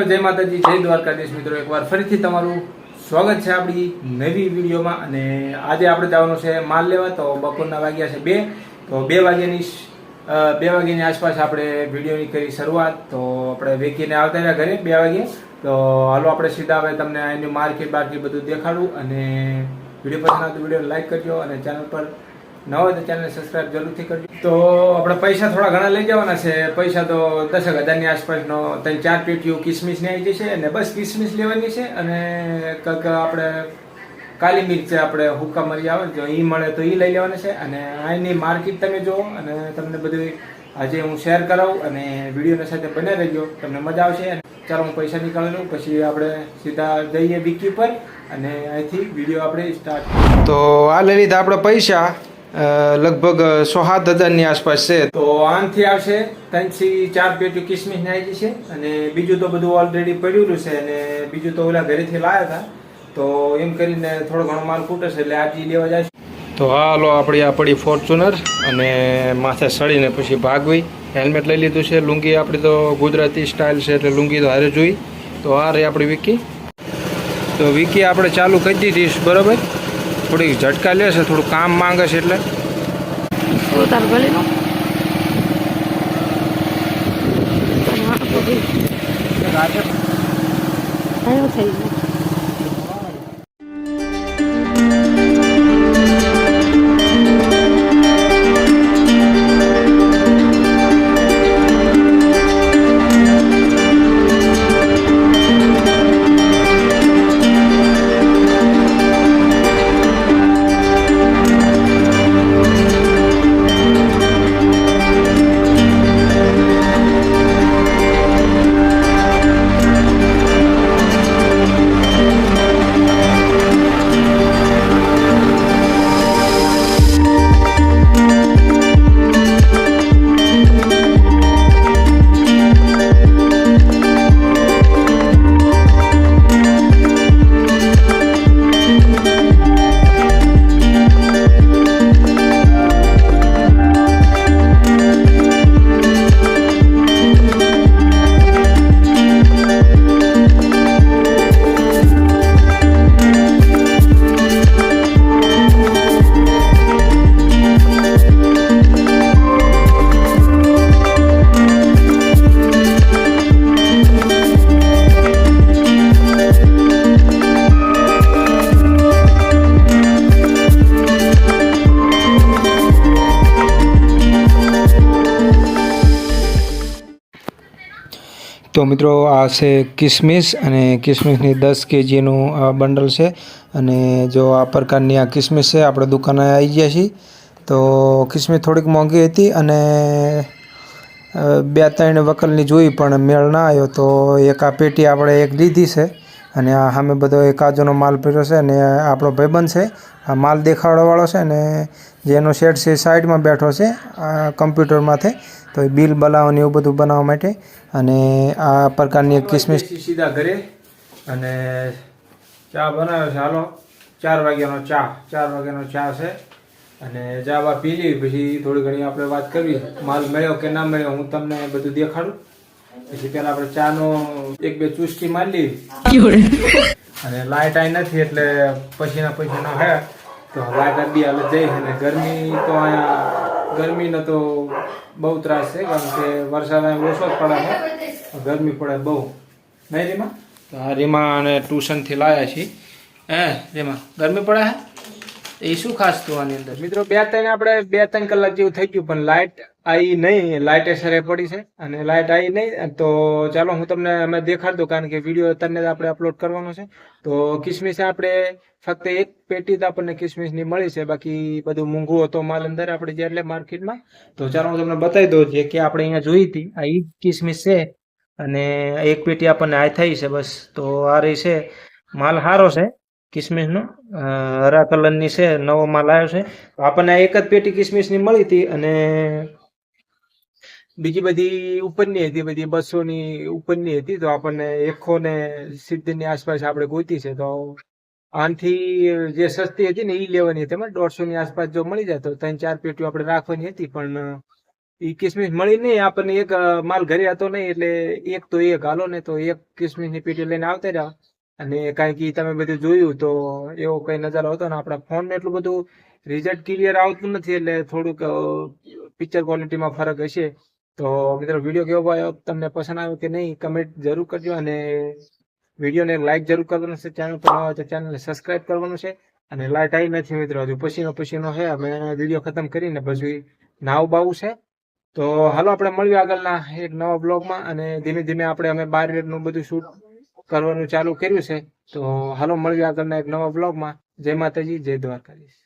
મિત્રો જય માતાજી, જય દ્વારકાધીશ મિત્રો. એકવાર ફરીથી તમારું સ્વાગત છે આપણી નવી વિડીયોમાં. અને આજે આપણે જવાનું છે માલ લેવા, તો બપોરના વાગ્યા છે બે. તો બે વાગ્યાની બે વાગ્યાની આસપાસ આપણે વિડીયોની કરી શરૂઆત. તો આપણે વેકીને આવતા રહ્યા ઘરે બે વાગે. તો હાલો આપણે સીધા હવે તમને એનું માર્કેટ બાર્કેટ બધું દેખાડું. અને વીડિયો પસંદ આવે વીડિયો લાઈક કરજો અને ચેનલ પર ન હોય તો ચેનલ સબસ્ક્રાઇબ જરૂરથી કરજો. તો આપણે પૈસા થોડા ઘણા લઈ જવાના છે. પૈસા તો દસેક હજારની આસપાસનો ત્રણ ચાર પેટીઓ કિસમિસની આવી જશે અને બસ કિસમિસ લેવાની છે અને કંઈક આપણે કાલી મિર્ચ આપણે હુક્કા મરી આવે જો એ મળે તો એ લઈ લેવાના છે. અને અહીંની માર્કેટ તમે જુઓ અને તમને બધું આજે હું શેર કરાવું અને વિડીયોની સાથે બને રહેજો. તમને મજા આવશે. ચાલો હું પૈસા નીકાળી લઉં, પછી આપણે સીધા જઈએ વિકી પર અને અહીંથી વીડિયો આપણે સ્ટાર્ટ તો આ લઈ લીધા આપણે પૈસા. લગભગ સો સાત હજારની આસપાસ છે. તો આનથી આવશે. ત્રણથી ચાર પેટી કિસમિસ ને આવી જશે. અને બીજું તો બધું ઓલરેડી પડ્યું છે અને બીજું તો ઓલા ઘરેથી લાવ્યા હતા. તો એમ કરીને થોડો ઘણો માલ છે એટલે આજે લેવા જાય તો હાલો આપણી આ પડી ફોર્ચ્યુનર અને માથે સડીને પછી ભાગવી. હેલ્મેટ લઈ લીધું છે. લુંગી આપણી તો ગુજરાતી સ્ટાઇલ છે એટલે લુંગી તો હારે જોઈ. તો આ રહી આપણી વિકી તો વિકી આપણે ચાલુ કરી દીધી બરાબર? થોડીક ઝટકા લેશે થોડું કામ માંગે છે એટલે. થઈ ગયો. તો મિત્રો આ છે કિસમિસ અને કિસમિસની દસ કેજીનું આ બંડલ છે. અને જો આ પ્રકારની આ કિસમિસ છે, આપણે દુકાને આવી ગયા છીએ. તો કિસમિસ થોડીક મોંઘી હતી અને બે ત્રણ વકલની જોઈ પણ મેળ ના આવ્યો તો એક આ પેટી આપણે એક લીધી છે. અને આ સામે બધો એ કાજુનો માલ પડ્યો છે અને આપણો ભાઈબંધ છે. આ માલ દેખાડવાવાળો છે અને જેનો શેડ છે સાઈડમાં બેઠો છે, આ કમ્પ્યુટરમાંથી. તો એ બિલ બનાવવાનું એવું બધું બનાવવા માટે. અને આ પ્રકારની કિસમિસ સીધા ઘરે અને ચા બનાવ્યો છે. હાલો, ચાર વાગ્યાનો ચા. ચાર વાગ્યાનો ચા છે. અને ચા બા પી લઈ પછી થોડી ઘણી આપણે વાત કરવી. માલ મળ્યો કે ના મળ્યો હું તમને બધું દેખાડું. પછી પેલા આપણે ચાનો એક બે ચુસ્કી મારી લીધી અને લાઇટ આઈ નથી એટલે પછીના પછીના હે. તો લાઇટ બી હાલ જઈ અને ગરમી તો અહીંયા ગરમીનો તો બહુ ત્રાસ છે કારણ કે વરસાદ અહીંયા ઓછો જ પડે છે ગરમી પડે બહુ. નહીં રીમા? તો આ રીમા અને ટ્યુશનથી લાયા છીએ. હે રીમા ગરમી પડે હે? એ શું ખાસ તો આની અંદર? મિત્રો, બે ત્રણ આપણે, બે ત્રણ કલાક જેવું થઈ ગયું, પણ લાઇટ આવી નહીં લાઇટ સરે પડી છે, અને લાઇટ આવી નહીં, તો ચાલો હું તમને અમે દેખાડ કારણ કે વીડિયો તમને આપણે અપલોડ કરવાનો છે. તો કિસમિસ આપણે ફક્ત એક પેટી જ આપણને કિસમિસની મળી છે, બાકી બધું મોંઘું હતો માલ અંદર આપણે જે એટલે માર્કેટમાં. તો ચાલો હું તમને બતાવી દઉં જે કે આપણે અહીંયા જોઈ હતી, આ ઈ કિસમિસ છે, અને એક પેટી આપણને આ થઈ છે, બસ. તો આ રહી છે, માલ સારો છે કિસમિસનો હરા કલરની છે, નવો માલ આવ્યો છે. આપણને એક જ પેટી કિસમિસની મળી હતી અને બીજી બધી ઉપરની હતી, બધી બસોની ઉપરની હતી. તો આપણને એકસો ને સિત્તેરની આસપાસ આપણે ગોતી છે. તો આનથી જે સસ્તી હતી ને એ લેવાની હતી એમાં દોઢસો ની આસપાસ જો મળી જાય તો ત્રણ ચાર પેટીઓ આપણે રાખવાની હતી. પણ ઈ કિસમિસ મળી નહીં આપણને એક માલ ઘરે હતો નહીં એટલે એક તો એક. હાલો ને તો એક કિસમિસની પેટી લઈને આવતા રહ્યા. અને ઈ તમે બધું જોયું તો એવો કઈ નજારો હતો ને આપણા ફોન એટલું બધું રિઝલ્ટ ક્લિયર આવતું નથી એટલે થોડુંક પિક્ચર ક્વોલિટીમાં ફરક હશે. તો મિત્રો વીડિયો કેવો આવ્યો તમને પસંદ આવ્યો કે નહીં કમેન્ટ જરૂર કરજો અને વિડીયોને લાઇક જરૂર કરવાનું છે. ચેનલ પર નવા તો ચેનલને સબસ્ક્રાઇબ કરવાનું છે. અને લાઇટ આવી નથી મિત્રો, હજુ પછીનો પછીનો છે. અમે વીડિયો ખતમ કરીને પછી નાવ બાવું છે. તો હાલો, આપણે મળીએ આગળના એક નવા બ્લોગમાં અને ધીમે ધીમે આપણે, અમે બારનું બધું શૂટ કરવાનું ચાલુ કર્યું છે. તો હાલો, મળીએ આગળના એક નવા બ્લોગમાં જય માતાજી, જય દ્વારકાધીશ.